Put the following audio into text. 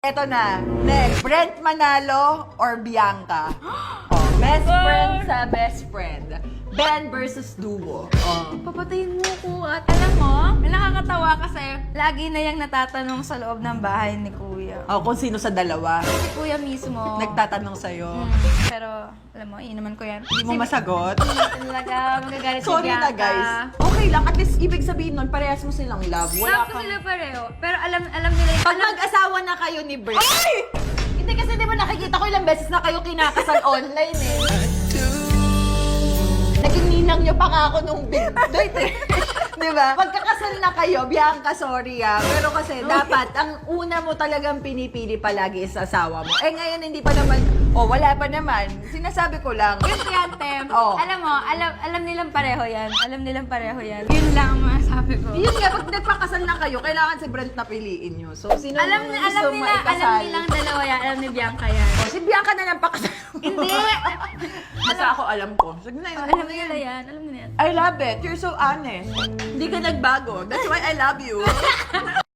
Eto na. Next, Brent Manalo or Bianca? Oh, best friend sa best friend. Ben versus Duo. Oh. Papatayin mo ko at alam mo, nakakatawa kasi lagi na yung natatanong sa loob ng bahay ni Kuya. Oh, kung sino sa dalawa. Si Kuya mismo. Nagtatanong sa'yo. Mm, pero, alam mo, inuman ko yan. Hindi mo masagot. Hindi talaga, magagalit si Sorry na Bianca. guys. Okay lang, at least ibig sabihin nun, parehas mo silang love. Wala Love ko kang... sila pareho. Pero alam alam nila yung... Pag mag-asawa na kayo ni Brent. Ay! Hindi kasi di ba nakikita ko ilang beses na kayo kinakasal online eh. Naging ninang nyo pa nga ako nung big date eh. di ba? Pagkakasal na kayo, Bianca, sorry ah. Pero kasi dapat, ang una mo talagang pinipili palagi is asawa mo. Eh ngayon hindi pa naman, oh wala pa naman. Sinasabi ko lang. Yun yan, Tem. Oo. Alam mo, alam alam nilang pareho yan. Alam nilang pareho yan. Yun lang ko. Yun nga, pag nagpakasal na kayo, kailangan si Brent na piliin nyo. So, sino Alam, yung alam gusto nila, alam nilang dalawa yan. Alam ni Bianca yan. Oh, si Bianca na lang pakasal. Hindi! Basta ako alam ko. Sige na, Oh, alam nila yan. Alam nila yan. I love it. You're so honest. Hindi ka nagbago. That's why I love you.